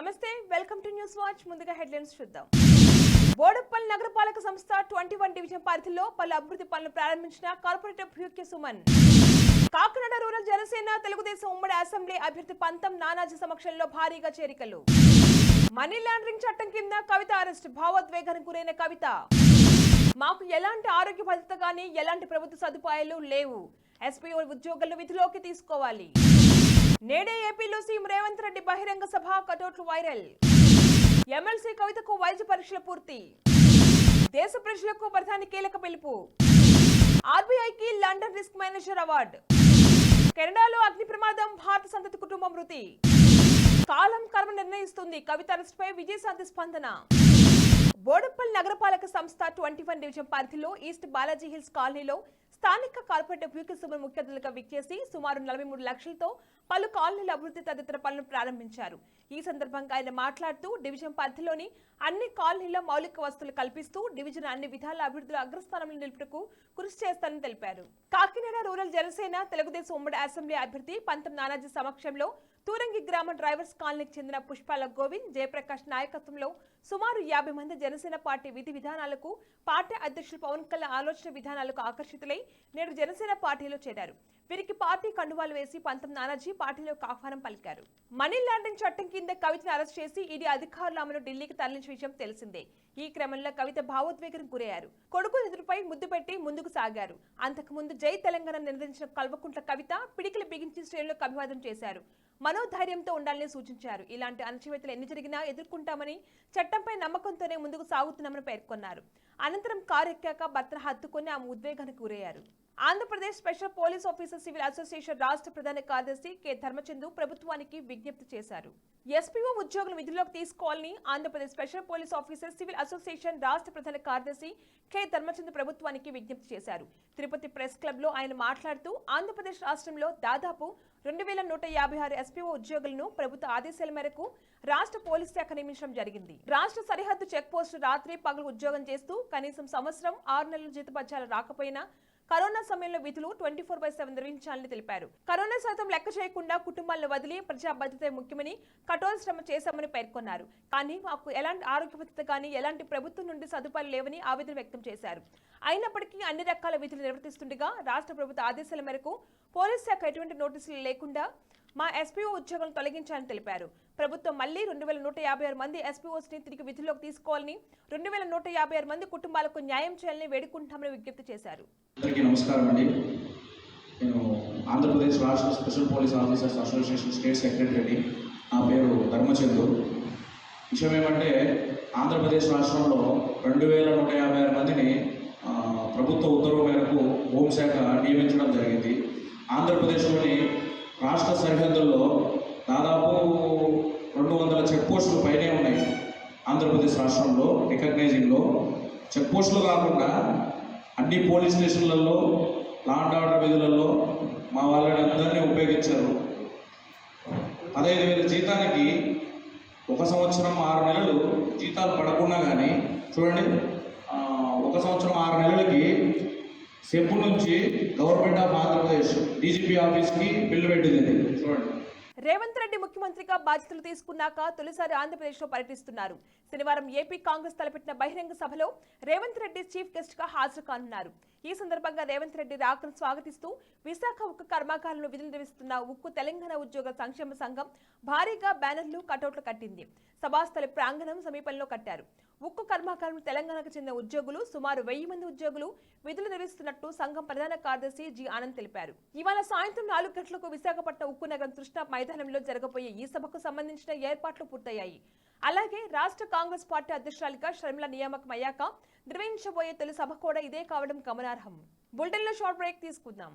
నమస్తే welcome to news watch ముందుగా headlines చూద్దాం. బోడుప్పల్ నగరపాలక సంస్థ ట్వంటీ వన్ డివిజన్ పరిధిలో పలు అభివృద్ధి పనులు ప్రారంభించిన కార్పొరేటర్ భ్యూక్య సుమన్. కాకినాడ రూరల్ జనసేన తెలుగుదేశం ఉమ్మడి అసెంబ్లీ అభ్యర్థి పంతం నానాజీ సమక్షంలో భారీగా చేరికలు. మనీ లాండరింగ్ చట్టం కింద కవిత అరెస్ట్ భావోద్వేగానికి గురైన కవిత. మాకు ఎలాంటి ఆరోగ్య భద్రత కానీ ఎలాంటి ప్రభుత్వ సదుపాయాలు లేవు. ఎస్పీ ఉద్యోగులను విధిలోకి తీసుకోవాలి. నేడే ఏపీలో సీఎం రేవంత్ రెడ్డి బహిరంగ సభ కటౌట్లు వైరల్. ఎమ్మెల్సీ కవితకు వైద్య పరీక్షల పూర్తి. దేశ ప్రజలకు ప్రధాని కీలక పిలుపు. ఆర్బీఐకి లండన్ రిస్క్ మేనేజర్ అవార్డు. కెనడాలో అగ్ని ప్రమాదం భారత సంతతి కుటుంబం మృతి. కాలం కర్మ నిర్ణయిస్తుంది కవిత అరెస్ట్పై విజయశాంతి స్పందన. బోడప్పల్ నగరపాలక సంస్థ ట్వంటీ వన్ డివిజన్ పరిధిలో ఈస్ట్ బాలాజీ హిల్స్ కాలనీలో స్థానిక కార్పొరేటర్ వ్యూకి సుమన్ ముఖ్య అతిథులుగా విచ్చేసి సుమారు నలభై మూడు లక్షలతో పలు కాలనీల అభివృద్ధి తదితర పనులను ప్రారంభించారు. ఈ సందర్భంగా ఆయన మాట్లాడుతూ డివిజన్ పరిధిలోని అన్ని కాలనీల్లో మౌలిక వసతులు కల్పిస్తూ డివిజన్ అన్ని విధాల అభివృద్ధిలో అగ్రస్థానంలో నిలుపుటకు కృషి చేస్తానని తెలిపారు. కాకినాడ రూరల్ జనసేన తెలుగుదేశం ఉమ్మడి అసెంబ్లీ అభ్యర్థి పంతం నానాజీ సమక్షంలో తూరంగి గ్రామ డ్రైవర్స్ కాలనీకి చెందిన పుష్పాల గోవింద్ జయప్రకాష్ నాయకత్వంలో సుమారు యాభై మంది జనసేన పార్టీ విధి విధానాలకు పార్టీ అధ్యక్షులు పవన్ కళ్యాణ్ ఆలోచన విధానాలకు ఆకర్షితులై నేడు జనసేన పార్టీలో చేరారు. వీరికి పార్టీ కండువాలు వేసి పంతం నానాజీ పార్టీలోకి ఆహ్వానం పలికారు. మనీ లాండరింగ్ చట్టం కింద కవితను అరెస్ట్ చేసి ఈడీ అధికారుల అమలు ఢిల్లీకి తరలించిన విషయం తెలిసిందే. ఈ క్రమంలో కవిత భావోద్వేగానికి గురయ్యారు. కొడుకు ఎదురుపై ముద్దు పెట్టి ముందుకు సాగారు. అంతకుముందు జై తెలంగాణ నిర్వహించిన కల్వకుంట్ల కవిత పిడికిలు బిగించి శ్రేణులకు అభివాదం చేశారు. మనోధైర్యంతో ఉండాలని సూచించారు. ఇలాంటి అణచివేతలు ఎన్ని జరిగినా ఎదుర్కొంటామని చట్టంపై నమ్మకంతోనే ముందుకు సాగుతున్నామని పేర్కొన్నారు. అనంతరం కారు ఎక్కాక భర్తను హత్తుకొని ఆమె ఉద్వేగానికి గురయ్యారు. Andhra Pradesh special police officer civil association రాష్ట్ర ప్రధాన కార్యదర్శి కె. ధర్మచందు ప్రభుత్వానికి విజ్ఞప్తి చేశారు. ఎస్పీఓ ఉద్యోగులు విధుల్లోకి తీసుకోవాలని Andhra Pradesh special police officer civil association రాష్ట్ర ప్రధాన కార్యదర్శి కె. ధర్మచంద్ర ప్రభుత్వానికి విజ్ఞప్తి చేశారు. తిరుపతి ప్రెస్ క్లబ్లో ఆయన మాట్లాడుతూ ఆంధ్రప్రదేశ్ రాష్ట్రంలో దాదాపు రెండు వేల నూట యాభై ఆరు ఎస్పీఓ ఉద్యోగులను ప్రభుత్వ ఆదేశాల మేరకు రాష్ట్ర పోలీస్ శాఖ నియమించడం జరిగింది. రాష్ట్ర సరిహద్దు చెక్ పోస్టు రాత్రి పగలు ఉద్యోగం చేస్తూ కనీసం సంవత్సరం ఆరు నెలల జీతపత్యాలు రాకపోయినా కరోనా సమయంలో విధులు ట్వంటీ ఫోర్ బై సెవెన్ నిర్వహించాలని తెలిపారు. కరోనా శాతం లెక్క చేయకుండా కుటుంబాలను వదిలి ప్రజా భద్రత ముఖ్యమని కఠోర శ్రమ చేశామని పేర్కొన్నారు. కానీ మాకు ఎలాంటి ఆరోగ్య భద్రత కానీ ఎలాంటి ప్రభుత్వం నుండి సదుపాయాలు లేవని ఆవేదన వ్యక్తం చేశారు. అయినప్పటికీ అన్ని రకాల విధులు నిర్వర్తిస్తుండగా రాష్ట్ర ప్రభుత్వ ఆదేశాల మేరకు పోలీస్ శాఖ ఎటువంటి నోటీసులు లేకుండా మా ఎస్పీఓ ఉద్యోగులను తొలగించాలని తెలిపారు. ప్రభుత్వం మళ్ళీ రెండు వేల నూట యాభై ఆరు మంది ఎస్పీఓస్ని తిరిగి విధుల్లోకి తీసుకోవాలని రెండు వేల నూట యాభై ఆరు మంది కుటుంబాలకు న్యాయం చేయాలని వేడుకుంటామని విజ్ఞప్తి చేశారు. నమస్కారం అండి. నేను ఆంధ్రప్రదేశ్ రాష్ట్ర special police officers association state secretary నా పేరు ధర్మచందు. విషయం ఏమంటే ఆంధ్రప్రదేశ్ రాష్ట్రంలో రెండు వేల నూట యాభై ఆరు మందిని ప్రభుత్వ ఉత్తర్వు మేరకు హోంశాఖ నియమించడం జరిగింది. ఆంధ్రప్రదేశ్లోని రాష్ట్ర సరిహద్దుల్లో దాదాపు రెండు వందల చెక్ పోస్టులు పైనే ఉన్నాయి. ఆంధ్రప్రదేశ్ రాష్ట్రంలో రికగ్నైజింగ్లో. చెక్ పోస్టులు కాకుండా అన్ని పోలీస్ స్టేషన్లలో లాండ్ ఆర్డర్ విధులలో మా వాళ్ళని అందరినీ ఉపయోగించారు. పదహైదు వేల జీతానికి ఒక సంవత్సరం ఆరు నెలలు జీతాలు పడకుండా కానీ చూడండి ఒక సంవత్సరం ఆరు నెలలకి సెబ్బు నుంచి గవర్నమెంట్ ఆఫ్ ఆంధ్రప్రదేశ్ డీజీపీ ఆఫీస్కి బిల్లు పెట్టింది. చూడండి. రేవంత్ రెడ్డి ముఖ్యమంత్రిగా బాధ్యతలు తీసుకున్నాక తొలిసారి ఆంధ్రప్రదేశ్లో పర్యటిస్తున్నారు. శనివారం ఏపీ కాంగ్రెస్ తలపెట్టిన బహిరంగ సభలో రేవంత్ రెడ్డి చీఫ్ గెస్ట్గా హాజరు కానున్నారు. ఈ సందర్భంగా రేవంత్ రెడ్డి రాకను స్వాగతిస్తూ విశాఖ ఉక్కు కర్మాగారంలో విధులు నిర్వహిస్తున్న ఉక్కు తెలంగాణ ఉద్యోగ సంక్షేమ సంఘం భారీగా బ్యానర్లు కటౌట్లు కట్టింది. సభాస్థలి ప్రాంగణం సమీపంలో కట్టారు. ఉక్కు కర్మాగారం తెలంగాణకు చెందిన ఉద్యోగులు సుమారు వెయ్యి మంది ఉద్యోగులు విధులు నిర్వహిస్తున్నట్టు సంఘం ప్రధాన కార్యదర్శి జి ఆనంద్ తెలిపారు. ఇవాళ సాయంత్రం నాలుగు గంటలకు విశాఖపట్నం ఉక్కు నగరం కృష్ణ మైదానంలో జరగబోయే ఈ సభకు సంబంధించిన ఏర్పాట్లు పూర్తయ్యాయి. అలాగే రాష్ట్ర కాంగ్రెస్ పార్టీ అధ్యక్షురాలిగా షర్మిల నియామకం అయ్యాక నిర్వహించబోయే తొలి సభ కూడా ఇదే కావడం గమనార్హం. బులెటిన్లో షార్ట్ బ్రేక్ తీసుకుందాం.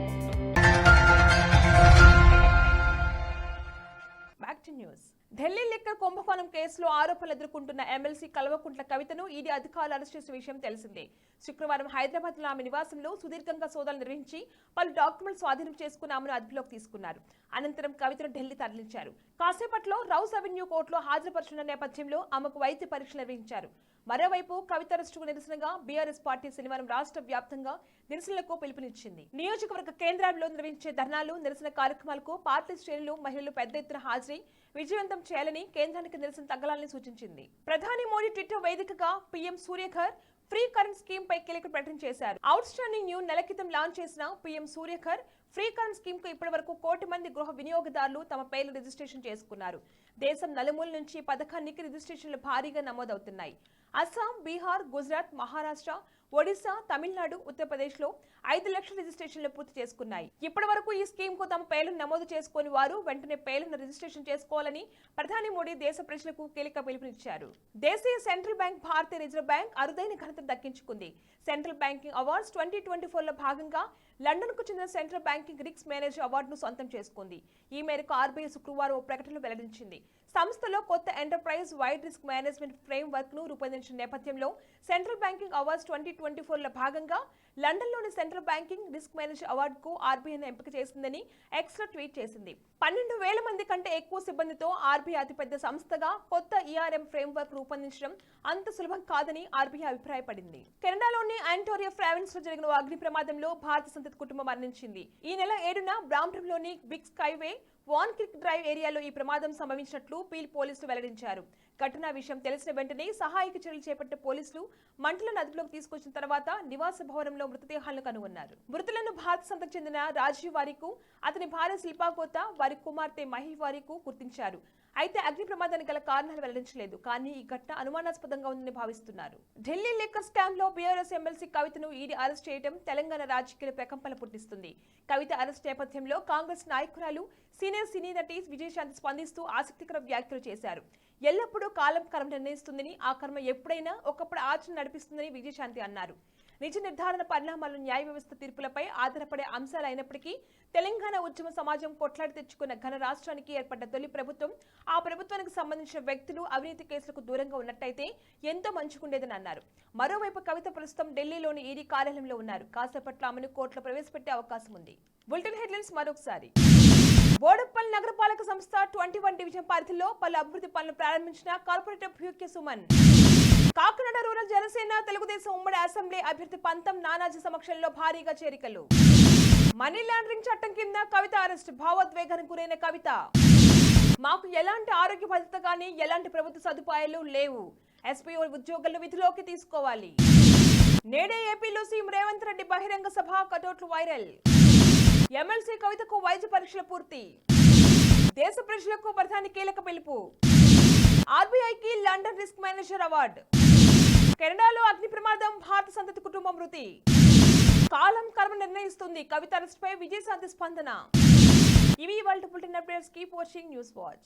కుంభకోణం కేసులో ఆరోపణలు ఎదుర్కొంటున్న ఎమ్మెల్సీ కల్వకుంట్ల కవితను ఈడీ అధికారులు అరెస్ట్ చేసిన విషయం తెలిసిందే. శుక్రవారం హైదరాబాద్లో ఆమె నివాసంలో సుదీర్ఘంగా సోదాలు నిర్వహించి పలు డాక్యుమెంట్స్ స్వాధీనం చేసుకుని ఆమెను అదుపులోకి తీసుకున్నారు. అనంతరం కవితను ఢిల్లీ తరలించారు. కాసేపట్లో రౌస్ అవెన్యూ కోర్టులో హాజరుపరుచున్న నేపథ్యంలో ఆమెకు వైద్య పరీక్షలు నిర్వహించారు. మరోవైపు కవిత అరెస్టుకు నిరసనగా బీఆర్ఎస్ పార్టీ శనివారం రాష్ట్ర వ్యాప్తంగా నిరసనలకు పిలుపునిచ్చింది. నియోజకవర్గ కేంద్రాల్లో నిర్వహించే ధర్నాలు నిరసన కార్యక్రమాలకు పార్టీ శ్రేణులు మహిళలు పెద్ద ఎత్తున హాజరై విజయవంతం చేయాలని కేంద్రానికి నిరసన తగ్గలాలని సూచించింది. ప్రధాని మోడీ ట్విట్టర్ వేదికగా PM Surya Ghar free current scheme పై కీలక ప్రకటన చేశారు. అవుట్ స్టాండింగ్ న్యూ నెల క్రితం లాంచ్ చేసిన పీఎం సూర్యకర్ ఫ్రీ కరెంట్ స్కీమ్కు ఇప్పటి వరకు కోటి మంది గృహ వినియోగదారులు తమ పేర్లు రిజిస్ట్రేషన్ చేసుకున్నారు. దేశం నలుమూల నుంచి పథకానికి రిజిస్ట్రేషన్లు భారీగా నమోదవుతున్నాయి. అస్సాం బీహార్ గుజరాత్ మహారాష్ట్ర ఒడిశా తమిళనాడు ఉత్తరప్రదేశ్లో ఐదు లక్షల రిజిస్ట్రేషన్లు పూర్తి చేసుకున్నాయి. ఇప్పటి వరకు ఈ స్కీమ్కు తమ పేర్లను నమోదు చేసుకుని వారు వెంటనే పేర్లను రిజిస్ట్రేషన్ చేసుకోవాలని ప్రధాని మోడీ దేశ ప్రజలకు కీలక పిలుపునిచ్చారు. దేశీయ సెంట్రల్ బ్యాంక్ భారతీయ రిజర్వ్ బ్యాంక్ అరుదైన ఘనతను దక్కించుకుంది. Central banking awards twenty twenty ఫోర్లో భాగంగా లండన్కు చెందిన సెంట్రల్ బ్యాంకింగ్ రిక్స్ మేనేజర్ అవార్డును సొంతం చేసుకుంది. ఈ మేరకు ఆర్బీఐ శుక్రవారం ఓ ప్రకటనలో వెల్లడించింది. సంస్థలో కొత్త ఎంటర్ప్రైజ్ వైడ్ రిస్క్ మేనేజ్మెంట్ ఫ్రేమ్వర్క్ను రూపొందించిన నేపథ్యంలో central banking awards twenty twenty ఫోర్లో భాగంగా లండన్లోని సెంట్రల్ బ్యాంకింగ్ రిస్క్ మేనేజ్ అవార్డుకు ఆర్బీఐను ఎంపిక చేసిందని ఎక్స్లో ట్వీట్ చేసింది. పన్నెండు వేల మంది కంటే ఎక్కువ సిబ్బందితో ఆర్బీఐ అతిపెద్ద సంస్థగా కొత్త ఈఆర్ఎం ఫ్రేమ్వర్క్ రూపొందించడం అంత సులభం కాదని ఆర్బీఐ అభిప్రాయపడింది. కెనడాలోని ఆంటోరియా ఫ్రావిన్స్లో జరిగిన అగ్ని ప్రమాదంలో భారత సంతతి కుటుంబం మరణించింది. ఈ నెల ఏడున బ్రాంప్టన్లోని big skyway swan creek drive ఏరియాలో ఈ ప్రమాదం సంభవించినట్లు పీల్ పోలీసులు వెల్లడించారు. ఘటన విషయం తెలిసిన వెంటనే సహాయక చర్యలు చేపట్టిన పోలీసులు మంటలను అదుపులోకి తీసుకొచ్చిన తర్వాత నివాస భవనంలో మృతదేహాలను కనుగొన్నారు. మృతులను భారత సంతకు చెందిన రాజీవ్ వారికు అతని భార్య శిల్పాకోత వారి కుమార్తె మహి వారికు గుర్తించారు. అయితే అగ్ని ప్రమాదానికి గల కారణాలు వెల్లడించలేదు. కానీ ఈ ఘటన అనుమానాస్పదంగా ఉందని భావిస్తున్నారు. ఢిల్లీ లెక్క స్కామ్లో బీఆర్ఎస్ ఎమ్మెల్సీ కవితను ఈడీ అరెస్ట్ చేయడం తెలంగాణ రాజకీయ ప్రకంపన పుట్టిస్తుంది. కవిత అరెస్ట్ నేపథ్యంలో కాంగ్రెస్ నాయకురాలు సీనియర్ సినీ నటి విజయశాంతి స్పందిస్తూ ఆసక్తికర వ్యాఖ్యలు చేశారు. ఎల్లప్పుడూ కాలం కర్మ నిర్ణయిస్తుందని ఆ కర్మ ఎప్పుడైనా ఒకప్పుడు ఆచరణ నడిపిస్తుందని విజయశాంతి అన్నారు. నిజ నిర్ధారణ పరిణామాలు న్యాయ వ్యవస్థ తీర్పులపై ఆధారపడే అంశాలు అయినప్పటికీ తెలంగాణ ఉద్యమ సమాజం కొట్లాడి తెచ్చుకున్న ఘన రాష్ట్రానికి ఏర్పడ్డ తొలి ప్రభుత్వం ఆ ప్రభుత్వానికి సంబంధించిన వ్యక్తులు అవినీతి కేసులకు దూరంగా ఉన్నట్టయితే ఎంతో మంచుకుండేదని అన్నారు. మరోవైపు కవిత ప్రస్తుతం ఢిల్లీలోని ఈడీ కార్యాలయంలో ఉన్నారు. కాసేపట్లో ఆమెను కోర్టులో ప్రవేశపెట్టే అవకాశం ఉంది. బులెటిన్ హెడ్లైన్స్ మరొకసారి. బోడుప్పల్ నగరపాలక సంస్థ ట్వంటీ వన్ డివిజన్ పరిధిలో పలు అభివృద్ధి పనులు ప్రారంభించిన కార్పొరేటర్ భ్యూక్య సుమన్. కాకినాడ రూరల్ జనసేన తెలుగుదేశం ఉమ్మడి అసెంబ్లీ అభ్యర్థి పంతం నానాజీ సమక్షంలో భారీగా చేరికలు. మనీ లాండరింగ్ చట్టం కింద కవిత అరెస్ట్ భావోద్వేగానికి గురైన కవిత. మాకు ఎలాంటి ఆరోగ్య భద్రత కానీ ఎలాంటి ప్రభుత్వ సదుపాయాలు లేవు. ఎస్పీ ఉద్యోగులను విధిలోకి తీసుకోవాలి. నేడే ఏపీలో సీఎం రేవంత్ రెడ్డి బహిరంగ సభ కటౌట్లు వైరల్. ఎమ్మెల్సీ కవితకు వైద్య పరీక్షల పూర్తి. దేశ ప్రజలకు ప్రధాని కీలక పిలుపు. ఆర్బీఐకి లండన్ రిస్క్ మేనేజర్ అవార్డు. కెనడాలో అగ్ని ప్రమాదం భారత సంతతి కుటుంబం మృతి. కాలం కర్మ నిర్ణయిస్తుంది. కవిత అరెస్ట్పై విజయశాంతి స్పందన. ఇవి world bulletin updates keep watching news watch.